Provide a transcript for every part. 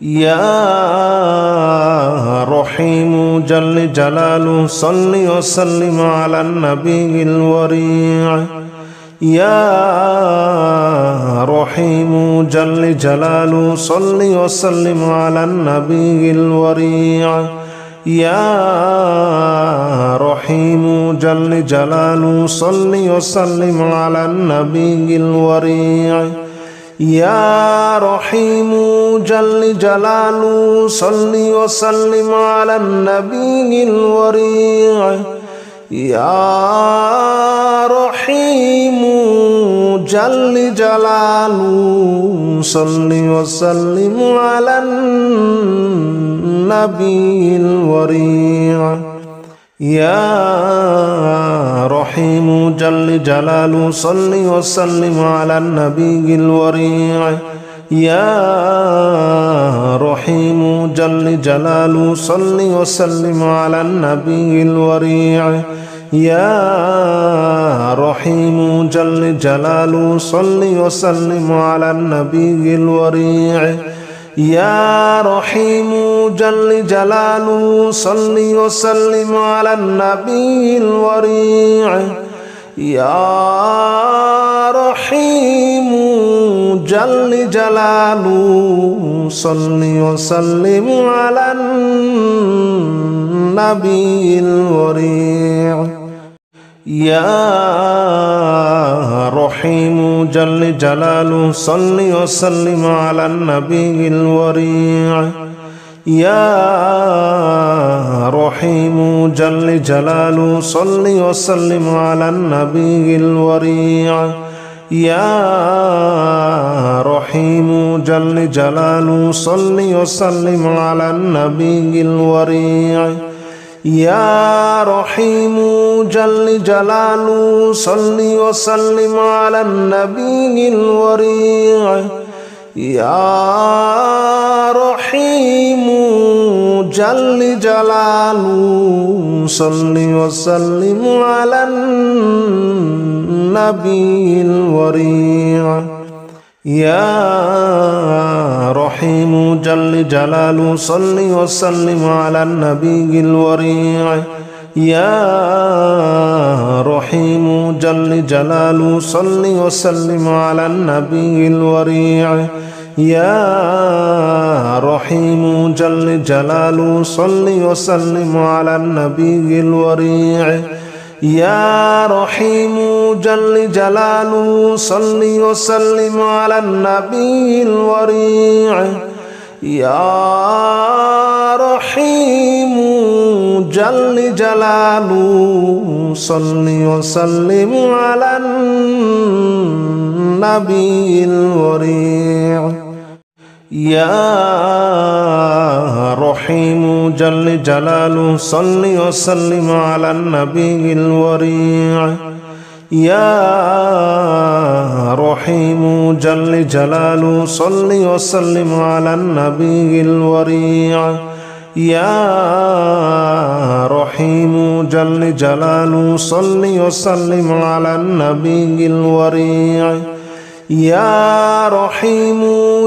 يا رحيم جل جلاله صل وسلم على النبي الوريع. يا رحيم جل جلاله صل وسلم على النبي الوريع. يا رحيم جل جلاله صل وسلم على النبي الوريع. يا رحيم جل جلاله صل وسلم على النبي الوريع يا رحيم جل جلاله صل وسلم على النبي الوريع يا رحيم جل جلاله صل وسلم على النبي الوريع. يا رحيم جل جلاله صل وسلم على النبي الوريع. يا رحيم جل جلاله صل وسلم على النبي الوريع. يا رحيم جل جلاله صل وسلم على النبي الوريع. يا رحيم جل جلاله صل وسلم على النبي الوريع. يا رحيم جل جلاله صل وسلم على النبي الوريع. يا رحيم جل جلاله صل وسلم على النبي الوريع. يا رحيم جل جلاله صل وسلم على النبي الوريع. يا رحيم جل جلاله صل وسلم على النبي الوريع. يا رحيم جل جلاله صل وسلم على النبي الوريع. يا رحيم جل جلاله صل وسلم على النبي الوريع. يا رحيم جل جلاله صل وسلم على النبي الوريع. يا رحيم جل جلاله صل وسلم على النبي الوريع. يا رحيم جل جلاله صل وسلم على النبي الوريع. يا رحيم جل جلاله صل وسلم على النبي الوريع. يا رحيم جل جلاله صل وسلم على النبي الوريع. يا رحيم جل جلاله صل وسلم على النبي الوريع. يا رحيم جل جلاله صل وسلم على النبي الوريع. يا رحيم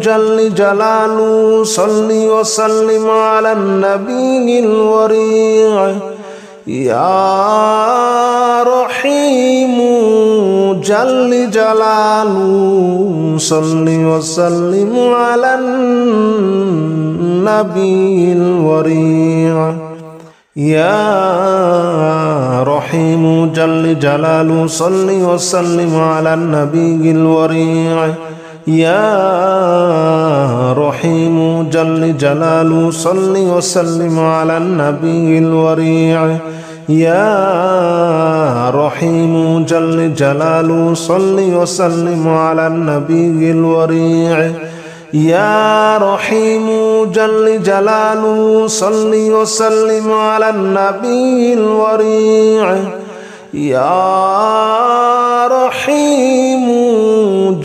جل جلاله صل وسلم على النبي الوريع. يا رحيم جل جلاله صل وسلم على النبي الوريع. يا رحيم جل جلاله صل وسلم على النبي الوريع. يا رحيم جل جلاله صل وسلم على النبي الوريع. يا رحيم جل جلاله صل وسلم على النبي الوريع. يا رحيم جل جلاله صل وسلم على النبي الوريع. يا رحيم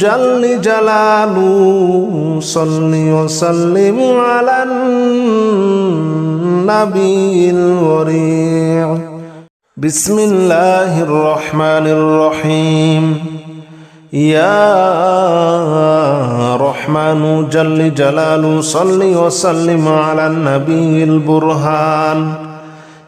جل جلاله صل وسلم على النبي الوريع. بسم الله الرحمن الرحيم. يا رحمن جل جلاله صل وسلم على النبي البرهان.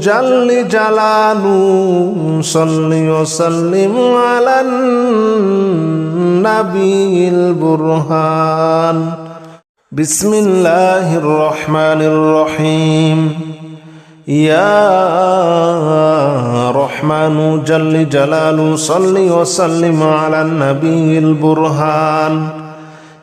جل جلاله صل وسلم على النبي البرهان بسم الله الرحمن الرحيم يا رحمن جل جلاله صل وسلم على النبي البرهان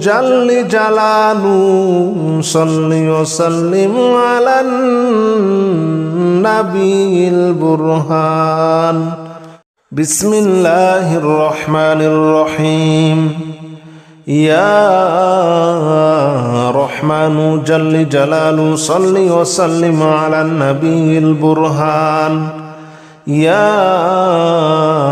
جل جلاله صل وسلم على النبي البرهان بسم الله الرحمن الرحيم يا رحمن جل جلاله صل وسلم على النبي البرهان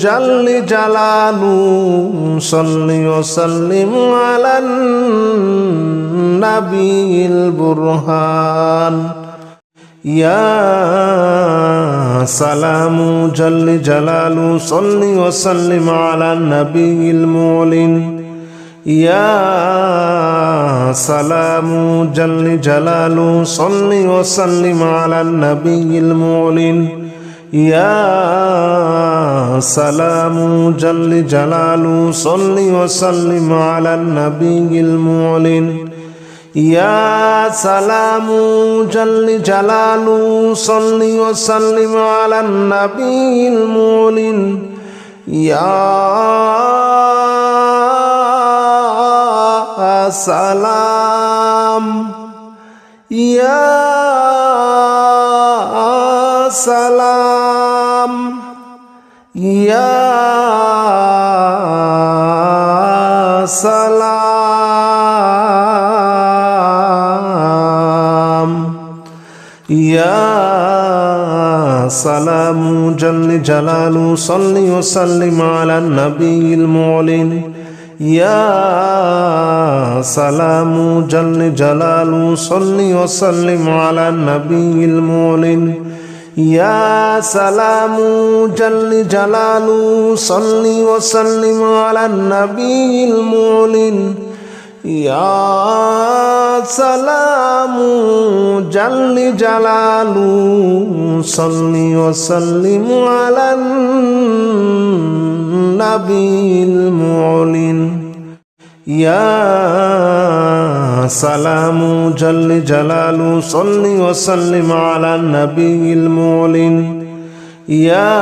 جل جلاله صل وسلم على النبي البرهان يا سلام جل جلاله صل وسلم على النبي المعلن يا سلام جل جلاله صل وسلم على النبي المعلن يا سلام جل جلاله صل وسلم على النبي المعلن يا سلام جل جلاله صل وسلم على النبي المولن يا سلام يا سلام يا سلام يا سلام جل جلاله صل وسلم على النبي المعلن يا سلام جل جلاله صل وسلم على النبي المعلن يا سلام جل جلاله صل وسلم على النبي المعلن يا سلام جل جلاله صل وسلم على النبي المعلن يا سلام جل جلاله صل وسلم على النبي المعلن يا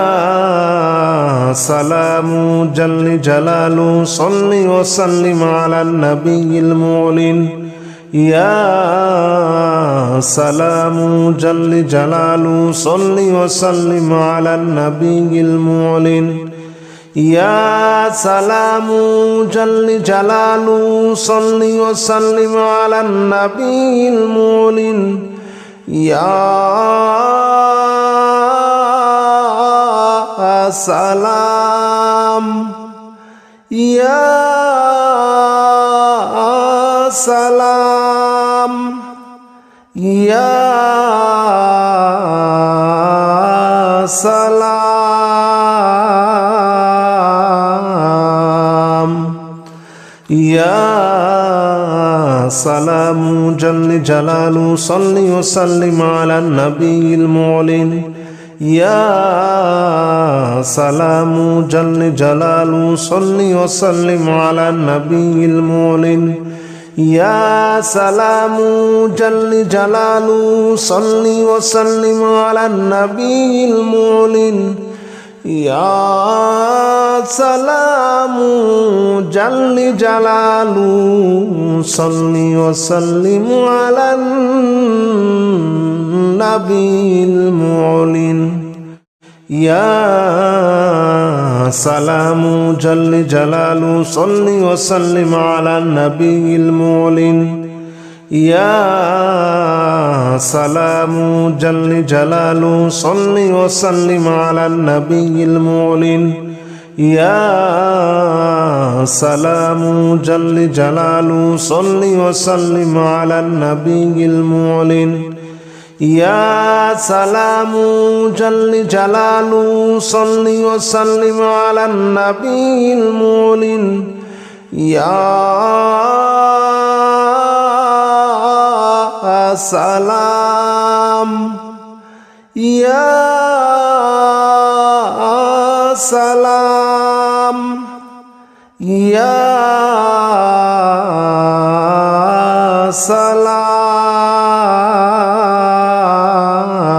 سلام جل جلاله صل وسلم على النبي المعلن يا سلام جل جلاله صل وسلم على النبي المعلن يا سلام جل جلاله صل وسلم على النبي المعلن يا سلام يا سلام يا سلام يا سلام جل جلاله صل وسلم على النبي المعلن. يا سلام جل جلاله صل وسلم على النبي المعلن. يا سلام جل جلاله صل وسلم على النبي المعلن. يا سلام جل جلاله صل وسلم على النبي المعلن يا سلام جل جلاله صل وسلم على النبي المعلن يا سلام جل جلاله صل وسلم على النبي المعلن. يا سلام جل جلاله صل وسلم على النبي المعلن. يا سلام جل جلاله صل وسلم على النبي المعلن. يا سلام يا سلام يا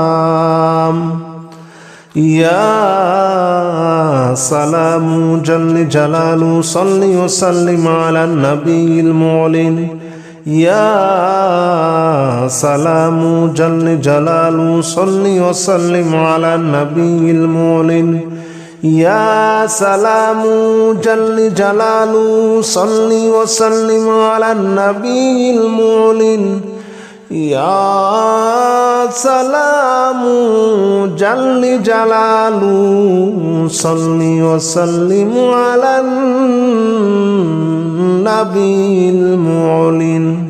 سلام يا سلام جل جلاله صل وسلم على النبي المعلن يا سلام جل جلاله صل وسلم على النبي المعلن يا سلام جل جلاله صل وسلم على النبي المعلن يا سلام جل جلاله صل وسلم على النبي المعلن.